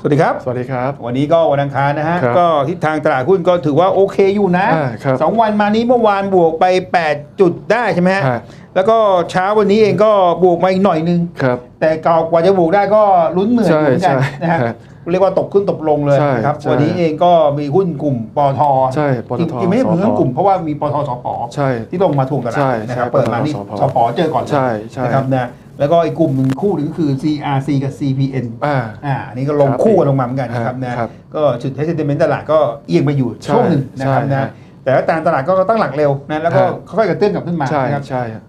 สวัสดีครับ สวัสดีครับ วันนี้ก็วันอังคารนะฮะ ครับก็ทิศทางตลาดหุ้นก็ถือว่าโอเคอยู่นะอ่าครับสองวันมานี้เมื่อวานบวกไป 8 จุดได้ใช่ไหมฮะ ฮะ แล้วก็เช้าวันนี้เองก็บวกมาอีกหน่อยนึง ครับ แต่ก่ากว่าจะบวกได้ก็ลุ้นเหนื่อยใช่อยู่เหมือนกันใช่นะฮะ ฮะเรียกว่าตกขึ้นตกลงเลยใช่นะครับ ใช่วันนี้เองก็มีหุ้นกลุ่มปตทใช่ปตทจริงๆไม่ใช่สผเพิ่งกลุ่มเพราะว่ามีปตทสป ใช่ ที่ลงมาทวงตลาดใช่นะครับใช่เปิดมานี่ปตทสปเจอก่อนเลยใช่ใช่นะครับนะ แล้วก็อีกกลุ่มหนึ่งคู่หนึงก็คือ CRC กับ CPN อ่าอ่าอันนี่ก็ลงครับคู่กันลงมาเหมือนกันนะครับนะ ครับก็จุดเทสเตเมนต์ตลาดก็เอียงไปอยู่ใช่ช่วงหนึ่งนะครับใช่ นะฮะแต่ว่าตามตลาดก็ตั้งหลักเร็วนะ แล้วก็ฮะค่อยๆกระเตื้องกลับขึ้นมาใช่นะครับ ใช่ฮะ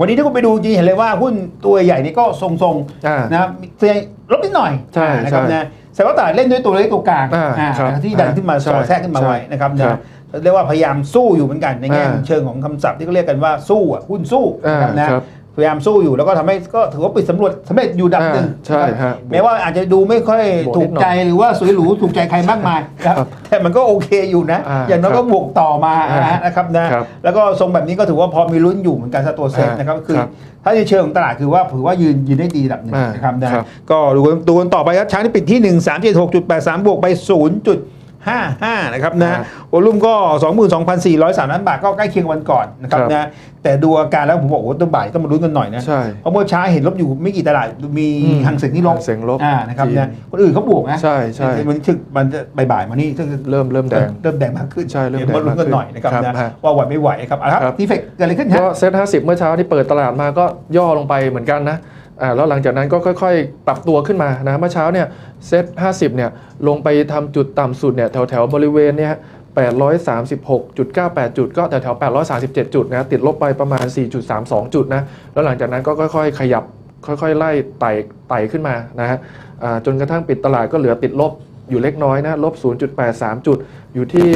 วันนี้ถ้าคุณไปดูจริงเห็นเลยว่าหุ้นตัวใหญ่นี่ก็ทรงอ่าๆนะครับเสียงลบนิดหน่อยใช่นะครับใช่นะแต่ว่าตลาดเล่นด้วยตัวเล็กตัวกลางอ่าอ่าครับที่ดันขึ้นมาใช่สอดแทรกขึ้นมาใช่ไว้นะครับครันะบเรียกว่าพยายามสู้อยู่เหมือนกันในแง่อ่าของเชิงของคำศัพท์ที่เขาเรียกกันว่าสู้อะหุ้นสู้นะครับนะอ่าครับ พยายามสู้อยู่แล้วก็ทำให้ก็ถือว่าปิดสำรวจสำเร็จอยู่ดับหนึ่งอ่าใช่นะครับฮะแม้ว่าอาจจะดูไม่ค่อยบวกถูนิกดหน่อยใจหรือว่าสวยหรูถูกใจใครมากมายนะครับครับแต่มันก็โอเคอยู่นะ อ่าอย่างน้อยครัก็บบวกต่อมาอ่านะครับนะครับนะครับแล้วก็ทรงแบบนี้ก็ถือว่าพอมีลุ้นอยู่เหมือนกันซะตัวเซ็ตอ่านนะครับคือ ครับถ้าในเชิงของตลาดคือว่าถือว่ายืนยืนได้ดีระดับหนึ่งอ่านนะครับนะครับ ก็ดูกันดูกันต่อไปครับช้างที่ปิดที่ 1 3 7 6 8 3 บวกไป 0.55นะครับนะอ่าวอลุ่มก็ 22,403ล้านบาทก็ใกล้เคียงวันก่อนนะครับครับนะแต่ดูอาการแล้วผมบอกว่าตัวบ่ายต้องมาลุ้นกันหน่อยนะใช่เพราะเมื่อเช้าเห็นลบอยู่ไม่กี่ตลาดมีอืมหังเสียงที่ลบหางเสียงลบอ่านะครับจีนนะคนอื่นเขาบวกนะใช่ใช่มันถึกมันจะบ่ายๆมานี่ซึ่งเริ่มเริ่มแดงเริ่มแดงมากขึ้นใช่เริ่มดี๋ยวมาลุ้นกันหน่อยนะครับครับนะฮะว่าไหวไม่ไหวครับอะครับครับทีเฟกเกิดอะไรขึ้นฮะก็เซ็ต50เมื่อเช้าที่เปิดตลาดมาก็ย่อลงไปเหมือนกันนะอ่า แล้วหลังจากนั้นก็ค่อยๆ ปรับตัวขึ้นมานะเมื่อเช้าเนี่ยเซ็ต50เนี่ยลงไปทำจุดต่ำสุดเนี่ยแถวๆบริเวณเนี่ยฮะ836.98 จุด ก็แถวๆ837 จุดนะติดลบไปประมาณ 4.32 จุดนะแล้วหลังจากนั้นก็ค่อย ๆ ขยับค่อยๆ ไล่ไต่ไต่ขึ้นมานะฮะอ่าจนกระทั่งปิดตลาดก็เหลือติดลบ อยู่เล็กน้อยนะลบ 0.83 จุด อยู่ที่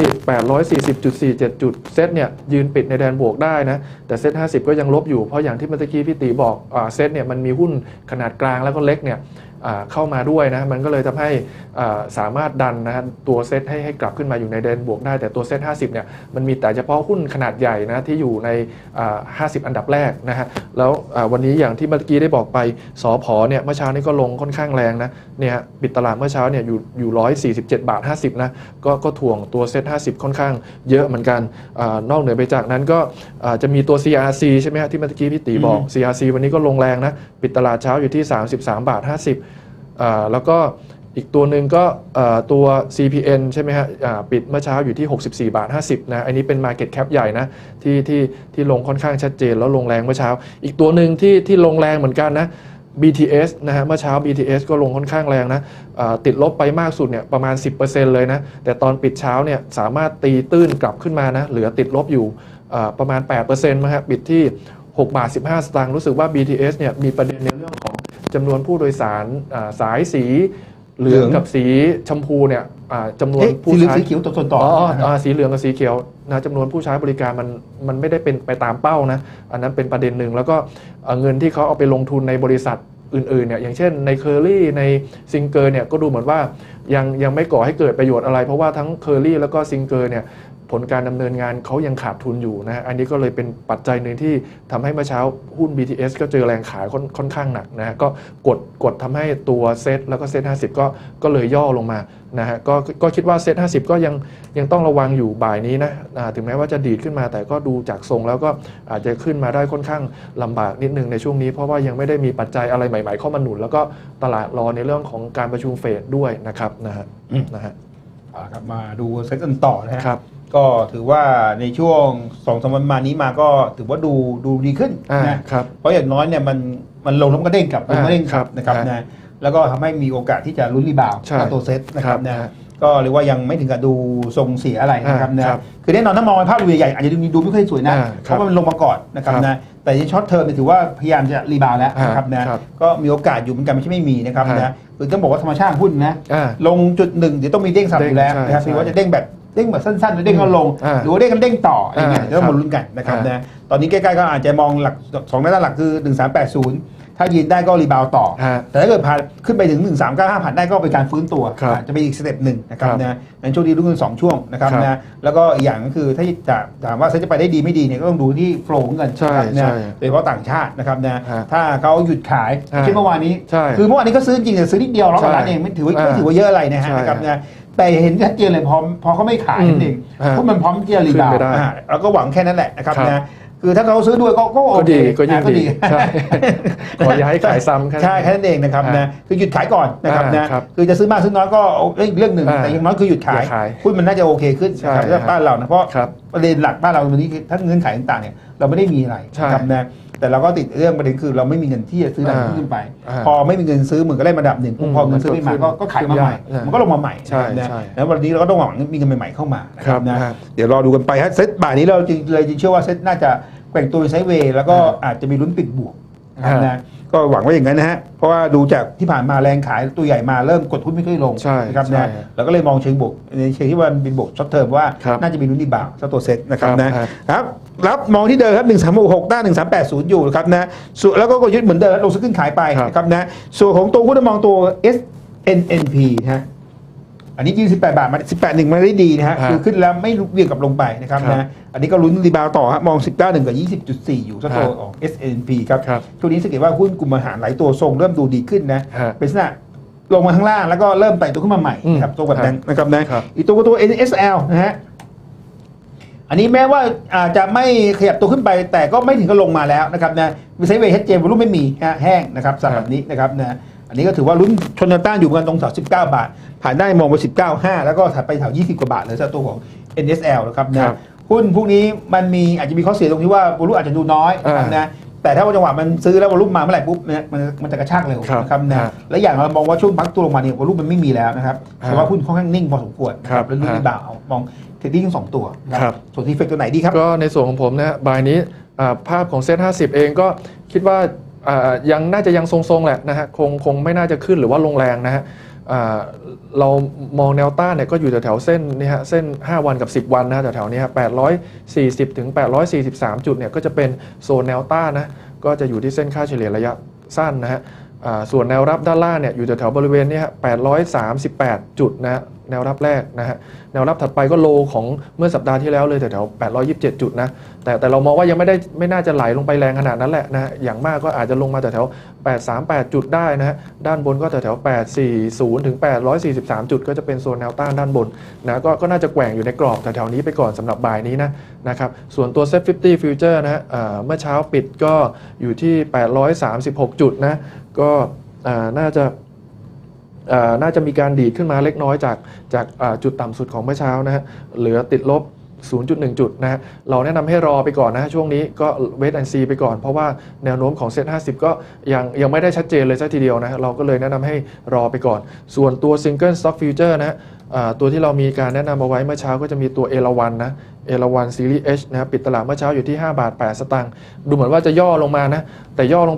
840.47 จุด เซตเนี่ยยืนปิดในแดนบวกได้นะ แต่เซต50 ก็ยังลบอยู่ เพราะอย่างที่เมื่อกี้พี่ตีบอกอเซตเนี่ยมันมีหุ้นขนาดกลางแล้วก็เล็กเนี่ย เข้ามาด้วยนะมันก็เลยทำให้อ่าสามารถดันนะฮะตัวเซตให้ให้กลับขึ้นมาอยู่ในแดนบวกได้ แต่ตัวเซต50เนี่ยมันมีแต่เฉพาะหุ้นขนาดใหญ่นะที่อยู่ในอ่า50 อันดับแรกนะฮะแล้วอ่าวันนี้อย่างที่เมื่อกี้ได้บอกไปสอพอเนี่ยเมื่อเช้านี้ก็ลงค่อนข้างแรงนะเนี่ยฮะปิดตลาดเมื่อเช้าเนี่ยอยู่อยู่147บาท50นะก็ก็ถ่วงตัวเซ็ต50ค่อนข้างเยอะเหมือนกันอานอกเหนือไปจากนั้นก็อ่าจะมีตัว CRC ใช่ไหมฮะที่เมื่อกี้พี่ตีบอกอืม CRC วันนี้ก็ลงแรงนะ ปิดตลาดเช้าอยู่ที่ 33 บาท 50อ่า แล้วก็อีกตัวหนึ่งก็ตัว CPN ใช่ไหมฮะปิดเมื่อเช้าอยู่ที่ 64 บาท 50 นะ อันนี้เป็น Market Cap ใหญ่นะ ที่ที่ที่ลงค่อนข้างชัดเจนแล้วลงแรงเมื่อเช้า อีกตัวหนึ่งที่ที่ลงแรงเหมือนกันนะ BTS นะฮะเมื่อเช้า BTS ก็ลงค่อนข้างแรงนะติดลบไปมากสุดเนี่ยประมาณ 10%เลยนะ แต่ตอนปิดเช้าเนี่ยสามารถตีตื้นกลับขึ้นมานะ เหลือติดลบอยู่ประมาณ 8%นะฮะปิดที่ 6 บาท 15 สตางค์รู้สึกว่า BTS เนี่ยมีประเด็นในเรื่องของ จำนวนผู้โดยสารอ่าสายสีเหลืองเหลืองกับสีชมพูเนี่ยอ่าจำนวนเอ๊ะผู้สีเหลืองใช้สีเขียวตัวส่วนต่ออ๋อออ่าสีเหลืองกับสีเขียวนะจำนวนผู้ใช้บริการมันมันไม่ได้เป็นไปตามเป้านะอันนั้นเป็นประเด็นหนึ่งแล้วก็เอ่อเงินที่เขาเอาไปลงทุนในบริษัทอื่นๆเนี่ยอย่างเช่นในเคอรี่ในซิงเกอร์เนี่ยก็ดูเหมือนว่า ยังยังไม่ก่อให้เกิดประโยชน์อะไร เพราะว่าทั้งเคอรี่แล้วก็ซิงเกอร์เนี่ยผลการดำเนินงานเขายังขาดทุนอยู่นะฮะอันนี้ก็เลยเป็นปัจจัยหนึ่งที่ทำให้เมื่อเช้าหุ้น BTS ก็เจอแรงขายค่อนค่อนข้างหนักนะฮะก็กดกดทำให้ตัวเซตแล้วก็เซต50ก็ก็เลยย่อลงมานะฮะก็ก็คิดว่าเซต50ก็ยังยังต้องระวังอยู่บ่ายนี้นะอ่าถึงแม้ว่าจะดีดขึ้นมาแต่ก็ดูจากทรงแล้วก็อาจจะขึ้นมาได้ค่อนข้างลำบากนิดนึงในช่วงนี้ เพราะว่ายังไม่ได้มีปัจจัยอะไรใหม่ ๆ เข้ามาหนุน แล้วก็ตลาดรอในเรื่องของการประชุมเฟดด้วยนะครับนะฮะอืม นะฮะอ่าครับมาดูเซ็ตกันต่อนะฮะครับ ก็ถือว่าในช่วงสองสามวันมานี้มาก็ถือว่าดูดูดีขึ้นอ่านะครับเพราะอย่างน้อยเนี่ยมันมันลงแล้วมันก็เด้งกลับลงอ่าก็เด้งกลับครับนะครับอ่านนะแล้วก็ทำให้มีโอกาสที่จะลุ้นรีบาวด์ใช่กับตัวเซ็ตนะครับครับนะอ่าก็เรียกว่ายังไม่ถึงกับดูทรงเสียอะไรนะครับอ่านะครับคือแน่นอนถ้ามองในภาพรวมใหญ่ๆอาจจะดูดูไม่ค่อยสวยนะอ่าเพครับราะว่ามันลงมาก่อนนะครับครับนะ แต่ในช็อตเทอมเนี่ยถือว่าพยายามจะรีบาวด์แล้วนะครับนะครับก็มีโอกาสอยู่เหมือนกันไม่ใช่ไม่มีนะครับอ่านนะคือต้องบอกว่าธรรมชาติหุ้นนะอ่าลงจุดหนึ่งเดี๋ยวต้องมีเด้งสับอยู่แล้วเด้งนะครับใช่คือว่าจะเด้งแบบเด้งแบบสั้นๆหรือเด้งแล้วลงอ่าหรือว่าเด้งกันเด้งต่ออะไรเงี้ยอ่าเดี๋ยวเราครับมาลุ้นกันนะครับอ่าน นะตอนนี้ใกล้ๆก็อาจจะมองหลักสองด้านหลักคือ 1380 ถ้ายืนได้ก็รีบาวต่อฮะแต่ถ้าเกิดผ่านขึ้นไปถึง 1 3 9 5ผ่านได้ก็เป็นการฟื้นตัวครับอาจจะเป็นอีกสเต็ปหนึ่งนะครับครับนะในช่วงนี้รุ่งสองช่วงนะครับครับนะแล้วก็อีกอย่างก็คือถ้าจะถามว่าเซ็ตจะไปได้ดีไม่ดีเนี่ยก็ต้องดูที่โฟล์ของเงินใช่นะครับนะใช่โดยเฉพาะต่างชาตินะครับนะฮะถ้าเขาหยุดขายฮะเช่นเมื่อวานนี้ใช่คือเมื่อวานนี้ก็ซื้อจริงแต่ซื้อนิดเดียวร้อยกว่าล้านใช่เองไม่ถือว่าอ่าไม่ถือว่าเยอะอะไรนะฮะใช่นะครับนะแต่เห็นชัดเจนเลยพอพอเขาไม่ขายนั่นเองฮะเพราะมันพร้อมที่จะรีบาวขึ้นไปได้อ่าเราก็หวังแค่นั้นแหละนะครับครับนะ คือถ้าเขาซื้อด้วยก็ก็โอก็เคดีก็ยิ่งอ่าดีใช่ขออย่าให้ขายซ้ำแค่นั้นใช่แค่นั้นเองนะครับฮะนะคือหยุดขายก่อนนะครับอ่านะครับคือจะซื้อมากซื้อน้อยก็เอาเอ้ยอีกเรื่องหนึ่งอ่าแต่อย่างน้อยคือหยุดขายอย่าขายหุ้นมันน่าจะโอเคขึ้นนะครับใช่สำหรับฮะบ้านเรานะเพราะครับประเด็นหลักบ้านเราวันนี้คือถ้าเงื่อนไขต่างๆเนี่ยเราไม่ได้มีอะไรใช่นะครับนะ แต่เราก็ติดเรื่องประเด็นคือเราไม่มีเงินที่จะซื้อดังอ่าขึ้นไปอ่าพอไม่มีเงินซื้อเหมือนก็ได้มาดับหนึ่งอืมพอเงินซื้อไม่มาก็ก็ขายมาใหม่ขึ้นยากมันก็ลงมาใหม่ใช่นะครับนะใช่แล้ววันนี้เราก็ต้องหวังมีเงินใหม่ๆเข้ามานะคครัรับบนะฮะเดี๋ยวรอดูกันไปฮะเซตบ่ายนี้เราจริงเลยจริงเชื่อว่าเซตน่าจะแกว่งตัวเป็นไซด์เวย์แล้วก็อาจจะมีลุ้นปิดบวกนะครับฮะนะ ก็หวังว่าอย่างนั้นนะฮะ เพราะว่าดูจากที่ผ่านมาแรงขายตัวใหญ่มาเริ่มกดหุ้นไม่ค่อยลงใช่นะครับใช่นะแล้วก็เลยมองเชิงบวกในเชิงที่ว่ามันเป็นบวกช็อตเทอมว่าครับน่าจะมีลุ้นดีบาวสักตัวเซตนะครับครับนะฮะครับรับมองที่เดิมครับ 1 3 6 6ต้า1 3 8 0 อยู่นะครับนะส่วนแล้วก็กลยุทธ์เหมือนเดิมลงซื้อขึ้นขายไปครับนะครับนะส่วนของตัวหุ้นมองตัว SNNP นะฮะ อันนี้ยืน18 บาทมา 18หนึ่งมาได้ดีนะฮะฮะคือขึ้นแล้วไม่ลุกเวียงกลับลงไปนะครับครับนะอันนี้ก็ลุ้นรีบาวต่อฮะมอง 19หนึ่งกับ 20.4 อยู่สักตัวฮะของ SNP ครับครับช่วงนี้สังเกตว่าหุ้นกลุ่มอาหารหลายตัวทรงเริ่มดูดีขึ้นนะฮะเป็นลักษณะลงมาข้างล่างแล้วก็เริ่มไต่ตัวขึ้นมาใหม่นะครับอืมตัวแบบนั้นนะครับนะครับ อีกตัวก็ตัว NSL นะฮะอันนี้แม้ว่าอาจจะไม่ขยับตัวขึ้นไปแต่ก็ไม่ถึงกับลงมาแล้วนะครับนะวิสัยเวทเฮดเจวอลุ่มไม่มีฮะแห้งนะครับสำหรับนี้นะครับนะ อันนี้ก็ถือว่าลุ้นชนแนวต้านอยู่เหมือนกันตรงแถว19 บาท ผ่านได้มองไป 19.5 แล้วก็ถัดไปแถว20 กว่าบาทเลยสำหรับตัวของ NSL นะครับครันะบหุ้นพวกนี้มันมีอาจจะมีข้อเสียตรงที่ว่าวอลุ่มอาจจะดูน้อยนะครับอ่านนะแต่ถ้าว่าจังหวะมันซื้อแล้ววอลุ่มมาเมื่อไหร่ปุ๊บเนี่ยมันมันจะกระชากเร็วครับนะครับนะฮะและอย่างเรามองว่าช่วงพักตัวลงมาเนี่ยวอลุ่มมันไม่มีแล้วนะครับฮะแต่ว่าหุ้นค่อนข้างนิ่งพอสมควรครับแล้วลุ้นฮะรีบาวด์มองเทรดดิ้งทั้งสองตัวนะครับส่วนที่เฟกตัวไหนดีครับ ก็ในส่วนของผมนะฮะบายนี้อ่าภาพของเซ็ต50เองก็คิดว่าอ่า ยังน่าจะยังทรงๆแหละนะฮะคงคงไม่น่าจะขึ้นหรือว่าลงแรงนะฮะเรามองแนวต้านเนี่ยก็อยู่แถวๆเส้นนี่ฮะเส้น 5 วันกับ 10 วันนะฮะแถวๆนี้ฮะ840 ถึง 843 จุดเนี่ยก็จะเป็นโซนแนวต้านนะก็จะอยู่ที่เส้นค่าเฉลี่ยระยะสั้นนะฮะส่วนแนวรับด้านล่างเนี่ยอยู่แถวๆบริเวณนี้ฮะ838 จุดนะฮะ แนวรับแรกนะฮะแนวรับถัดไปก็โลของเมื่อสัปดาห์ที่แล้วเลยแถวๆ827 จุดนะแต่แต่เรามองว่ายังไม่ได้ไม่น่าจะไหลลงไปแรงขนาดนั้นแหละนะอย่างมากก็อาจจะลงมาแถวๆ838 จุดได้นะฮะด้านบนก็แถวๆ840ถึง843 จุด ก็จะเป็นโซนแนวต้านด้านบนนะก็ก็น่าจะแกว่งอยู่ในกรอบแถวๆนี้ไปก่อนสำหรับบ่ายนี้นะนะครับส่วนตัว Set 50 Future นะฮะเมื่อเช้าปิดก็อยู่ที่ 836 จุดนะก็อ่าน่าจะ น่าจะมีการดีดขึ้นมาเล็กน้อยจากจากจุดต่ำสุดของเมื่อเช้านะฮะเหลือติดลบ 0.1 จุดนะฮะเราแนะนำให้รอไปก่อนนะฮะช่วงนี้ก็เวทแอนซีไปก่อนเพราะว่าแนวโน้มของเซ็ต50ก็ยังยังไม่ได้ชัดเจนเลยสักทีเดียวนะฮะเราก็เลยแนะนำให้รอไปก่อน ส่วนตัว Single Stock Future นะฮะตัวที่เรามีการแนะนำเอาไว้เมื่อเช้าก็จะมีตัวเอราวันนะเอราวันซีรีส์ H นะฮะปิดตลาดเมื่อเช้าอยู่ที่ 5 บาท 8 สตางค์ดูเหมือนว่าจะย่อลงมานะแต่ย่อลง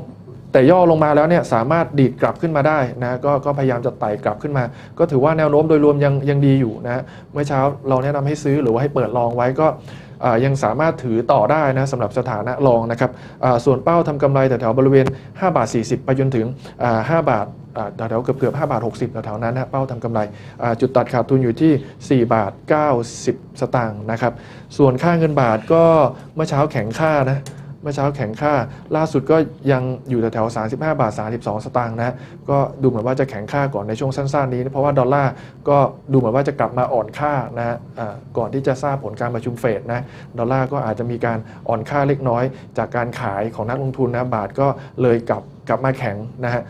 แต่ย่อลงมาแล้วเนี่ยสามารถดีดกลับขึ้นมาได้นะก็ก็พยายามจะไต่กลับขึ้นมา ก็ถือว่าแนวโน้มโดยรวมยังยังดีอยู่นะเมื่อเช้าเราแนะนำให้ซื้อหรือว่าให้เปิดลองไว้ก็ยังสามารถถือต่อได้นะสำหรับสถานะลองนะครับส่วนเป้าทำกำไรแถวๆบริเวณ 5 บาท 40 ไปจนถึงอ่า5บาทแถวๆเกือบเกือบ5บาท 60แถวๆนั้นนะเป้าทำกำไร จุดตัดขาดทุนอยู่ที่ 4 บาท 90 สตางค์นะครับ ส่วนค่าเงินบาทก็เมื่อเช้าแข็งค่านะ เมื่อเช้าแข็งค่า ล่าสุดก็ยังอยู่แถวๆ35 บาท 32 สตางค์นะก็ดูเหมือนว่าจะแข็งค่าก่อนในช่วงสั้นๆนี้ เพราะว่าดอลลาร์ก็ดูเหมือนว่าจะกลับมาอ่อนค่านะะก่อนที่จะทราบผลการประชุมเฟดนะดอลลาร์ก็อาจจะมีการอ่อนค่าเล็กน้อย จากการขายของนักลงทุนนะบาทก็เลยกลับกลับมาแข็งนะฮะ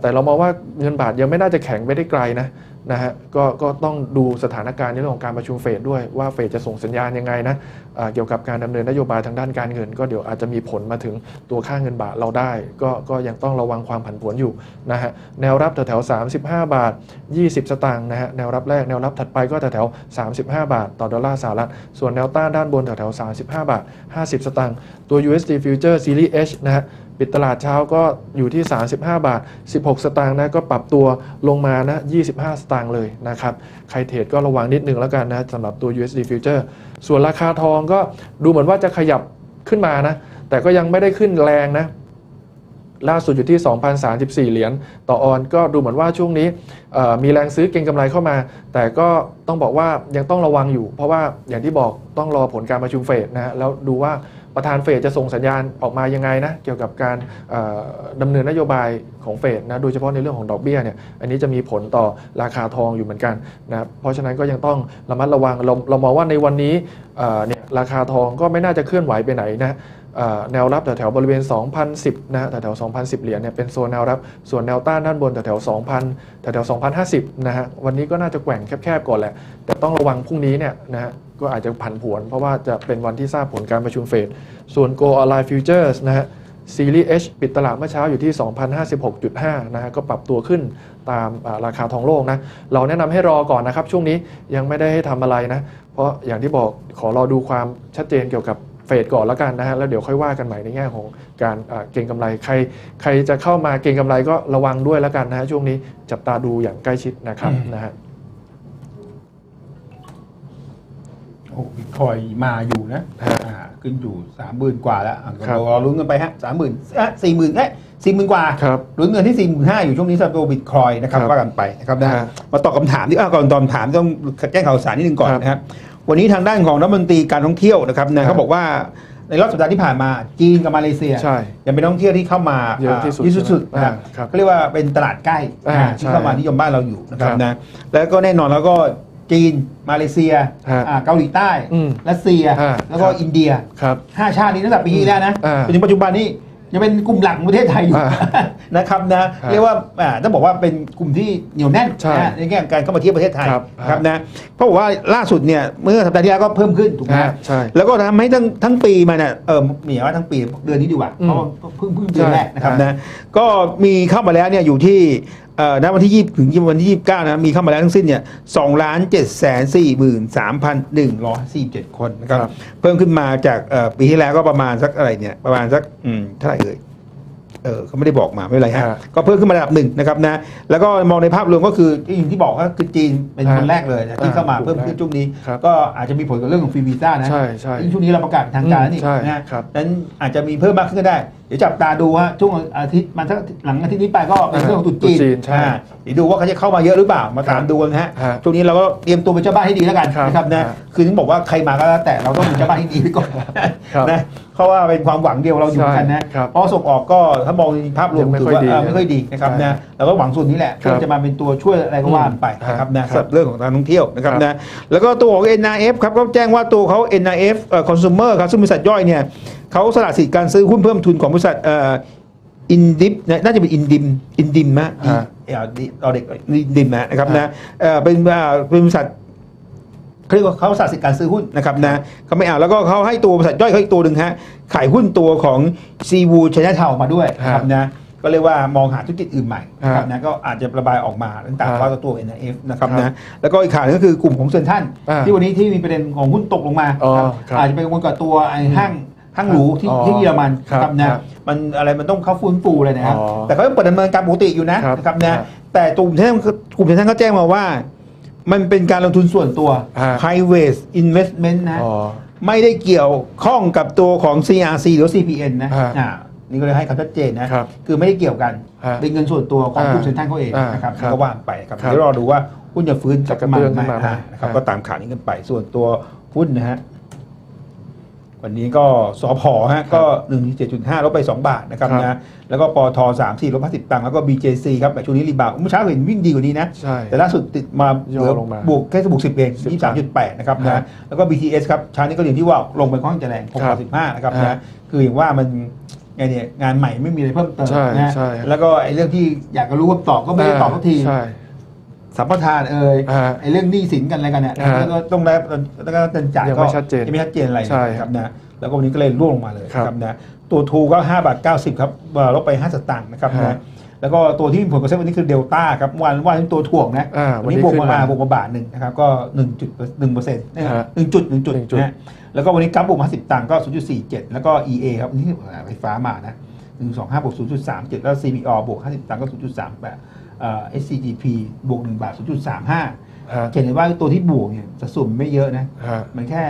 แต่เรามองว่าเงินบาทยังไม่น่าจะแข็งไปได้ไกลนะ นะฮะก็ก็ต้องดูสถานการณ์ในเรื่องของการประชุมเฟดด้วยว่าเฟดจะส่งสัญญาณยังไงนะอ่าเกี่ยวกับการดำเนินนโยบายทางด้านการเงิน ก็เดี๋ยวอาจจะมีผลมาถึงตัวค่าเงินบาทเราได้ ก็ก็ยังต้องระวังความผันผวนอยู่นะฮะแนวรับแถวๆ35 บาท 20 สตางค์นะฮะแนวรับแรกแนวรับถัดไปก็แถวๆ35 บาท ต่อดอลลาร์สหรัฐส่วนแนวต้านด้านบนแถวๆ35 บาท 50 สตางค์ตัว USD Future Series H นะฮะ ปิดตลาดเช้าก็อยู่ที่ 35 บาท 16 สตางค์นะก็ปรับตัวลงมานะ25 สตางค์เลยนะครับ ใครเทรดก็ระวังนิดนึงแล้วกันนะสำหรับตัว USD Future ส่วนราคาทองก็ดูเหมือนว่าจะขยับขึ้นมานะ แต่ก็ยังไม่ได้ขึ้นแรงนะล่าสุดอยู่ที่ 2,034 เหรียญต่อออนก็ดูเหมือนว่าช่วงนี้มีแรงซื้อเก็งกำไรเข้ามา แต่ก็ต้องบอกว่ายังต้องระวังอยู่ เพราะว่าอย่างที่บอกต้องรอผลการประชุมเฟดนะฮะแล้วดูว่า ประธานเฟดจะส่งสัญญาณออกมายังไงนะเกี่ยวกับการเอ่อดำเนินนโยบายของเฟดนะโดยเฉพาะในเรื่องของดอกเบี้ยเนี่ยอันนี้จะมีผลต่อราคาทองอยู่เหมือนกันนะเพราะฉะนั้นก็ยังต้องระมัดระวังเราเรามองว่าในวันนี้เนี่ยราคาทองก็ไม่น่าจะเคลื่อนไหวไปไหนนะ แนวรับแถวๆบริเวณ 2,010นะฮะแถวๆ2,010 เหรียญเนี่ยเป็นโซนแนวรับ ส่วนแนวต้านด้านบนแถวๆ2,000แถวๆ2,050 นะฮะ วันนี้ก็น่าจะแกว่งแคบๆ ก่อนแหละ แต่ต้องระวังพรุ่งนี้เนี่ยนะฮะ ก็อาจจะผันผวน เพราะว่าจะเป็นวันที่ทราบผลการประชุมเฟด ส่วน Go Online Futures นะฮะซีรีส์ H ปิดตลาดเมื่อเช้าอยู่ที่ 2,056.5 นะฮะ ก็ปรับตัวขึ้นตามราคาทองโลกนะ เราแนะนำให้รอก่อนนะครับ ช่วงนี้ยังไม่ได้ให้ทำอะไรนะ เพราะอย่างที่บอกขอรอดูความชัดเจนเกี่ยวกับ เฟดก่อนแล้วกันนะฮะแล้วเดี๋ยวค่อยว่ากันใหม่ในแง่ของการอ่าเก็งกำไรใคร ใครจะเข้ามาเก็งกำไรก็ระวังด้วยแล้วกันนะฮะช่วงนี้จับตาดูอย่างใกล้ชิดนะครับอืมนะฮะโอ้บิตคอยมาอยู่นะฮะอ่าขึ้นอยู่สามหมื่นกว่าแล้วอะครับเราลุ้นกันไปฮะสามหมื่นสี่หมื่นเอ้สี่หมื่นกว่าครับลุ้นเงินที่สี่หมื่นห้าอยู่ช่วงนี้สำหรับตัวบิตคอยนะครับครับว่ากันไปนะครับนะฮะมาตอบคำถามที่อะก่อนตอนถามต้องแจ้งข่าวสารนิดนึงก่อนครับนะครับ วันนี้ทางด้านของรัฐมนตรีการท่องเที่ยวนะครับนะครัเขาบบอกว่าในรอบสัปดาห์ที่ผ่านมาจีนกับมาเลเซียใช่ยังเป็นนักท่องเที่ยวที่เข้ามาเยอะที่สุดที่สุดๆนะครับอ่าครับก็เรียกว่าเป็นตลาดใกล้อ่าอ่าที่ใช่เข้ามานิยมบ้านเราอยู่นะครับครับนะแล้วก็แน่นอนแล้วก็จีน มาเลเซียฮะอ่าเกาหลีใต้อืมรัสเซียฮะแล้วก็ครับอินเดียครับห้าชาตินี้ตั้งแต่ปีที่แล้วนะอ่าจนถึงปัจจุบันนี้ ยังเป็นกลุ่มหลักของประเทศไทยอยู่อ่านะครับนะเรียกว่าอ่าต้องบอกว่าเป็นกลุ่มที่เหนียวแน่นใช่นะในแง่ของการเข้ามาเที่ยวประเทศไทยครับนะครับนะเพราะบอกว่าล่าสุดเนี่ยเมื่อสัปดาห์ที่แล้วก็เพิ่มขึ้นถูกไหมฮะใช่แล้วก็ทำให้ทั้งทั้งปีมาเนี่ยเออมีว่าทั้งปีเดือนนี้ดีกว่าอืมเพราะว่าเพิ่งเพิ่งเดือนแรกนะครับใช่นะก็มีเข้ามาแล้วเนี่ยอยู่ที่ เอ่อณวันที่20ถึงวันที่29นะมีเข้ามาแล้วทั้งสิ้นเนี่ย2ล้าน7แสน43,147คนนะครับครับ เพิ่มขึ้นมาจากเอ่อปีที่แล้วก็ประมาณสักอะไรเนี่ยประมาณสักอืมเท่าไหร่เอ่ย เออเขาไม่ได้บอกมาไม่เป็นไรฮะฮะก็เพิ่มขึ้นมาระดับหนึ่งนะครับนะแล้วก็มองในภาพรวมก็คือที่อย่างที่บอกก็คือจีนเป็นคนฮะแรกเลยนะที่เข้ามาอ่าเพิ่มขึ้นช่วงนี้ ครับ ก็อาจจะมีผลกับเรื่องของฟรีวีซ่านะใช่ใช่ ยิ่งช่วงนี้เราประกาศทางการแล้วนี่อืมใช่นะครับนั้นอาจจะมีเพิ่มมากขึ้นก็ได้ เดี๋ยวจับตาดูฮะช่วงอาทิตย์มันสักหลังอาทิตย์นี้ไปก็เป็นเรื่องของตรุ๊จีนตรุษจีนใช่อ่าเดี๋ยวดูว่าเขาจะเข้ามาเยอะหรือเปล่ามาตามดูกันนะฮะฮะช่วงนี้เราก็เตรียมตัวเป็นเจ้าบ้านให้ดีแล้วกันครับนะครับนะฮะคือถึงบอกว่าใครมาก็แล้วแต่เราต้องเป็นเจ้าบ้านให้ดีไปก่อนครับ นะ เพราะว่าเป็นความหวังเดียวเราอยู่กันนะครับเพราะส่งออกก็ถ้ามองในภาพรวมยังไม่ถือค่อยว่าดีเออไม่ค่อยดีนะครับใช่นะเราก็หวังส่วนนี้แหละครับเพื่อจะมาเป็นตัวช่วยอะไรก็ว่าไปนะครับอืมนะครับสำหรับเรื่องของการท่องเที่ยวนะครับครับนะแล้วก็ตัวของ NRF ครับก็แจ้งว่าตัวเขา NRF เอ่อ consumer ครับซึ่งบริษัทย่อยเนี่ยเขาสละสิทธิ์การซื้อหุ้นเพิ่มทุนของบริษัทเอ่ออินดิฟน่าจะเป็นอินดิมอินดิมนะฮะเอ่อเอาเด็กอินดิมนะครับนะเอ่อเป็นเอ่อเป็นบริษัท เขาเรียกว่าเขาสละสิทธิ์การซื้อหุ้นนะครับนะเขาไม่เอาแล้วก็เขาให้ตัวบริษัทย่อยเขาอีกตัวหนึ่งฮะขายหุ้นตัวของซีวูชนะเทามาด้วยนะครับนะก็เรียกว่ามองหาธุรกิจอื่นใหม่นะครับนะก็อาจจะระบายออกมาต่างๆฮะว่าตัว NRF นะครับครับนะแล้วก็อีกข่าวหนึงก็คือกลุ่มของเซนทรันอ่าที่วันนี้ที่มีประเด็นของหุ้นตกลงมาอ๋อครับครับอาจจะเป็นกังวลกับตัวไอ้ห้างห้างหรูที่อ๋อที่เยอรมันครับนะครับนะครับมันอะไรมันต้องเข้าฟื้นฟูเลยนะครับอ๋อแต่เขายังเปิดดำเนินการปกติอยู่นะครับนะครับนะครับแต่กลุ่มเซนกลุ่มเซนทรันก็แจ้งมาว่า มันเป็นการลงทุนส่วนตัวฮะ private investment นะ อ๋อ ไม่ได้เกี่ยวข้องกับตัวของ CRC หรือ CPN นะฮะอ่านี่ก็เลยให้คำชัดเจนนะครับคือไม่ได้เกี่ยวกัน ฮะเป็นเงินส่วนตัวของอ่ากลุ่มเซ็นทรัลเขาเองอ่านนะครับครับก็ว่าไปครับครับเดี๋ยวรอดูว่าหุ้นจะฟื้นจะกระเตื้องขึ้นมาไหมอ่นะครับฮะก็ตามข่าวนี้กันไปส่วนตัวหุ้นนะฮะ วันนี้ก็สอพอฮะก็1 7.5ลบไป2บาทนะครับครับนะแล้วก็ปอท3 4ลบ50ตังค์แล้วก็ BJC ครับแต่ช่วงนี้รีบาวด์เมื่อเช้าเห็นวิ่งดีกว่านี้นะ ใช่ แต่ล่าสุดติดมาย่อเหลือลงมาบวกแค่บวก10เอง10 23.8นะครับครันะบแล้วก็ BTS ครับเช้านี้ก็อย่างที่ว่าลงไปค่อนข้างจะแรงครับ6.15นะครับฮะนะคืออย่างว่ามันไงเนี่ยงานใหม่ไม่มีอะไรเพิ่มเติมใช่นะใช่แล้วก็ไอ้เรื่องที่อยากจะรู้คำตอบก็ไม่ได้ตอบสักที ใช่ สัมปทานเอ่ยไอ้เรื่องหนี้สินกันอะไรกันเนี่ยแล้วก็ต้องได้แล้วก็เงินจ่ายก็ไม่ชัดเจนไม่ชัดเจนอะไรนะครับนะแล้วก็วันนี้ก็เลยร่วงลงมาเลยครับนะตัวทูก็5บาท90ครับเอ่อลบไป 5 สตางค์นะครับนะแล้วก็ตัวที่มีผลกระทบวันนี้คือเดลต้าครับวันวันนี้ตัวถ่วงนะวันนี้บวกมาบวกมาบาทหนึ่งนะครับก็หนึ่งจุดหนึ่งเปอร์เซ็นต์หนึ่งจุดหนึ่งจุดนะแล้วก็วันนี้กราฟบวกมาสิบตังค์ก็จ็ดแล้วก็ EA ครับนี่ไฟฟ้ามานะ125บวก0.37 แล้ว CBR บวก50ตังค์ก็0.38 SCGP บวกหนึ่งบาทศูนย์จุดสามห้าฮะเห็นเลยว่าตัวที่บวกเนี่ยสัดส่วนไม่เยอะนะฮะมันแค่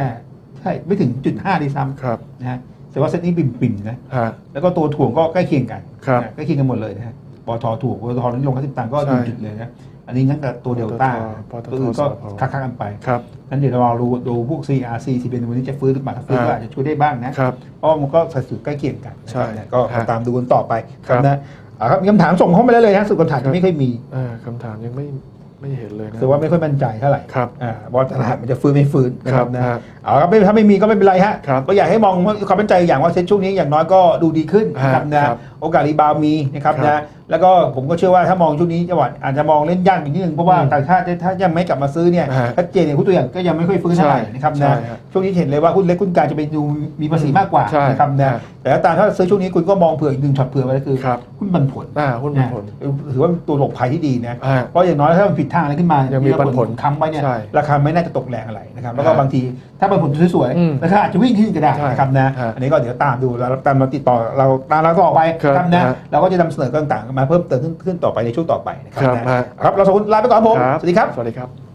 ใช่ไม่ถึงจุดห้าดีซ้ครับำนะฮะแต่ว่าเซตนี้ปิ่มๆนะฮะแล้วก็ตัวถ่วงก็ใกล้เคียงกันครับนะใกล้เคียงกันหมดเลยนะฮะปตทถ่วงปตทนี่ลงค่าสิบตังค์ก็ใช่ดูจุดเลยนะ อันนี้งั้นกับตัวเดลต้าปตทตัวอื่นก็สพคักๆกันไปครับงั้นเดี๋ยวเราดูดูพวก CRC ที่เป็นวันนี้จะฟื้นหรือเปล่าถ้าฟื้นก็อ่าอาจจะช่วยได้บ้างนะครับเพราะมันก็สัดส่วนใกล้เคียงกันนะใช่ครับเนี่ยก็ฮะตามดูกันต่อไปครับนะ อ่าครับมีคำถามส่งเข้ามาได้เลยนะสุดคำถามครัจะบไม่ค่อยมีเออคำถามยังไม่ไม่เห็นเลยนะแต่ว่าไม่ค่อยมั่นใจเท่าไหร่ครับ อ่าว่าตลาดมันจะฟื้นไม่ฟื้นนะคครัรับบนะฮะเอาครับไม่ถ้าไม่มีก็ไม่เป็นไรฮะครับก็อยากให้มองว่าความมั่นใจอย่างว่าเซ็ตช่วงนี้อย่างน้อยก็ดูดีขึ้นนะครับฮะนะครับโอกาสรีบาวด์มีนะครับครับ นะ แล้วก็ผมก็เชื่อว่าถ้ามองช่วงนี้จังหวะอาจจะมองเล่นยากอีกนิดนึงเพราะว่าอืมต่างชาติถ้ายังไม่กลับมาซื้อเนี่ยฮะชัดเจนเนี่ยหุ้นตัวอย่างก็ยังไม่ค่อยฟื้นเท่าไหร่ใช่นะครับใช่นะครับช่วงนี้เห็นเลยว่าหุ้นเล็กหุ้นกลางจะไปดูมีภาษีมากกว่าใช่นะครับนะฮะแต่ถ้าตามถ้าซื้อช่วงนี้คุณก็มองเผื่ออีกหนึ่งช็อตเผื่อไว้ก็คือครับหุ้นปันผลอ่าหุ้นปันผลนะถือว่าเป็นตัวหลบภัยที่ดีนะอ่าเพราะอย่างน้อยถ้ามันผิดทางอะไรขึ้นมายังมีปันผลค้ำไว้เนี่ยใช่ราคาไม่น่าจะตกแรงอะไรนะครับแล้วก็ฮะบางทีถ้าปันผลสวยอืมๆราคาอาจจะวิ่งขึ้นก็ได้ใช่นะครับนะฮะอันนี้ก็เดี๋ยวตามดูแล้วตามเราติดต่อเราตามเราต่อไปครับนะฮะเราก็จะนำเสนอต่างๆมาเพิ่มเติมขึ้นขึ้นต่อไปในช่วงต่อไปนะครับครับนะฮะครับเราสองคนลาไปก่อนครับผมครับสวัสดีครับสวัสดีครับ